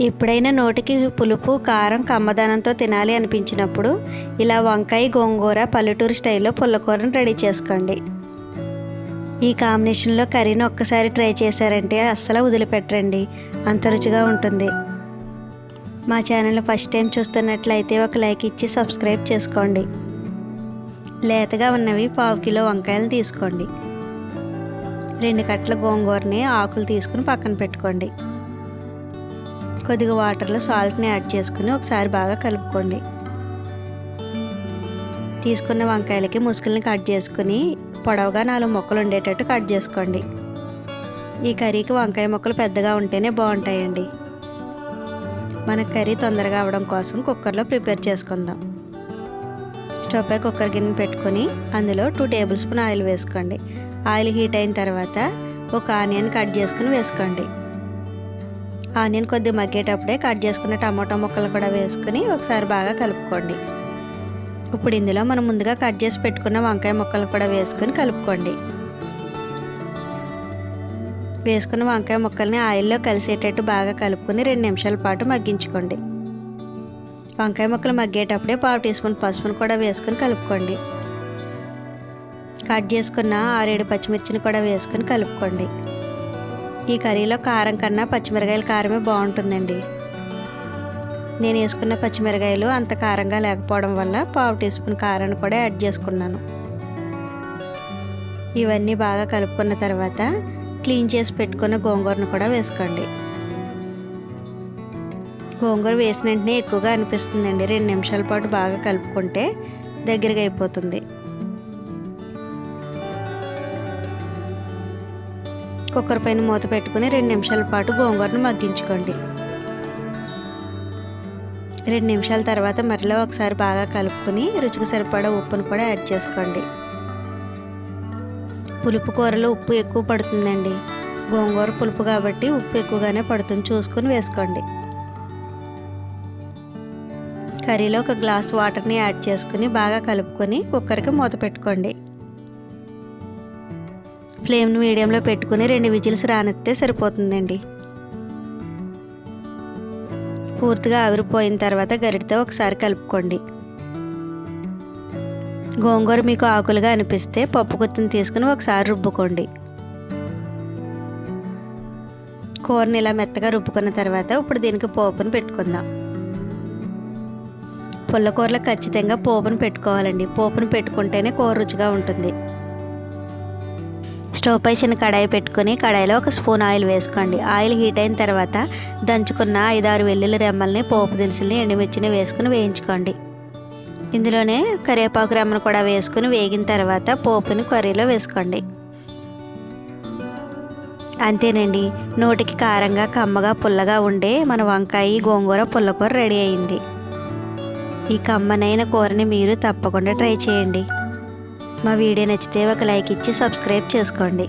ఎప్పుడైనా నోటికి పులుపు కారం కమ్మదనంతో తినాలి అనిపించినప్పుడు ఇలా వంకాయ గోంగూర పల్లెటూరు స్టైల్లో పుల్లకూరను రెడీ చేసుకోండి. ఈ కాంబినేషన్లో కర్రీని ఒక్కసారి ట్రై చేశారంటే అస్సలు వదిలిపెట్టరండి. అంత రుచిగా ఉంటుంది. మా ఛానల్ ఫస్ట్ టైం చూస్తున్నట్లయితే ఒక లైక్ ఇచ్చి సబ్స్క్రైబ్ చేసుకోండి. లేతగా ఉన్నవి పావు కిలో వంకాయలు తీసుకోండి. రెండు కట్టల గోంగూరని ఆకులు తీసుకుని పక్కన పెట్టుకోండి. కొద్దిగా వాటర్లో సాల్ట్ని యాడ్ చేసుకుని ఒకసారి బాగా కలుపుకోండి. తీసుకున్న వంకాయలకి ముసుగుల్ని కట్ చేసుకుని పొడవుగా నాలుగు ముక్కలు ఉండేటట్టు కట్ చేసుకోండి. ఈ కర్రీకి వంకాయ ముక్కలు పెద్దగా ఉంటేనే బాగుంటాయండి. మన కర్రీ తొందరగా అవడం కోసం కుక్కర్లో ప్రిపేర్ చేసుకుందాం. స్టవ్ పై కుక్కర్ గిన్నె పెట్టుకొని అందులో టూ టేబుల్ స్పూన్ ఆయిల్ వేసుకోండి. ఆయిల్ హీట్ అయిన తర్వాత ఒక ఆనియన్ కట్ చేసుకుని వేసుకోండి. ఆనియన్ కొద్దిగా మగ్గేటప్పుడే కట్ చేసుకున్న టమాటో ముక్కలు కూడా వేసుకుని ఒకసారి బాగా కలుపుకోండి. ఇప్పుడు ఇందులో మనం ముందుగా కట్ చేసి పెట్టుకున్న వంకాయ ముక్కలు కూడా వేసుకొని కలుపుకోండి. వేసుకున్న వంకాయ ముక్కల్ని ఆయిల్లో కలిసేటట్టు బాగా కలుపుకొని రెండు నిమిషాల పాటు మగ్గించుకోండి. వంకాయ ముక్కలు మగ్గేటప్పుడే పావు టీ స్పూన్ పసుపును కూడా వేసుకొని కలుపుకోండి. కట్ చేసుకున్న ఆరేడు పచ్చిమిర్చిని కూడా వేసుకొని కలుపుకోండి. ఈ కర్రీలో కారం కన్నా పచ్చిమిరకాయల కారమే బాగుంటుందండి. నేను వేసుకున్న పచ్చిమిరకాయలు అంత కారంగా లేకపోవడం వల్ల పావు టీ స్పూన్ కారాన్ని కూడా యాడ్ చేసుకున్నాను. ఇవన్నీ బాగా కలుపుకున్న తర్వాత క్లీన్ చేసి పెట్టుకున్న గోంగూరను కూడా వేసుకోండి. గోంగూర వేసిన వెంటనే ఎక్కువగా అనిపిస్తుందండి. రెండు నిమిషాల పాటు బాగా కలుపుకుంటే దగ్గరగా అయిపోతుంది. కుక్కర్ పైన మూత పెట్టుకుని రెండు నిమిషాల పాటు గోంగూరను మగ్గించుకోండి. రెండు నిమిషాల తర్వాత మరలో ఒకసారి బాగా కలుపుకొని రుచికి సరిపడా ఉప్పును కూడా యాడ్ చేసుకోండి. పులుపు కూరలో ఉప్పు ఎక్కువ పడుతుందండి. గోంగూర పులుపు కాబట్టి ఉప్పు ఎక్కువగానే పడుతుంది. చూసుకొని వేసుకోండి. కర్రీలో ఒక గ్లాస్ వాటర్ని యాడ్ చేసుకుని బాగా కలుపుకొని కుక్కర్కి మూత పెట్టుకోండి. ఫ్లేమ్ని మీడియంలో పెట్టుకుని రెండు విజిల్స్ రానిస్తే సరిపోతుందండి. పూర్తిగా ఆవిరిపోయిన తర్వాత గరిటతో ఒకసారి కలుపుకోండి. గోంగూర మీకు ఆకులుగా అనిపిస్తే పప్పు గుత్తిని తీసుకుని ఒకసారి రుబ్బుకోండి. కూరని ఇలా మెత్తగా రుబ్బుకున్న తర్వాత ఇప్పుడు దీనికి పోపును పెట్టుకుందాం. పుల్లకూరలో ఖచ్చితంగా పోపును పెట్టుకోవాలండి. పోపును పెట్టుకుంటేనే కూర రుచిగా ఉంటుంది. స్టవ్ పై చిన్న కడాయి పెట్టుకుని కడాయిలో ఒక స్పూన్ ఆయిల్ వేసుకోండి. ఆయిల్ హీట్ అయిన తర్వాత దంచుకున్న ఐదారు వెల్లుల్లి రెమ్మల్ని పోపు దినుసుల్ని ఎండుమిర్చిని వేసుకుని వేయించుకోండి. ఇందులోనే కరివేపాకు రెమ్మను కూడా వేసుకుని వేగిన తర్వాత పోపుని కర్రీలో వేసుకోండి. అంతేనండి. నోటికి కారంగా కమ్మగా పుల్లగా ఉండే మన వంకాయ గోంగూర పుల్లకూర రెడీ అయింది. ఈ కమ్మనైన కూరని మీరు తప్పకుండా ట్రై చేయండి. మా వీడియో నచ్చితే ఒక లైక్ ఇచ్చి సబ్స్క్రైబ్ చేసుకోండి.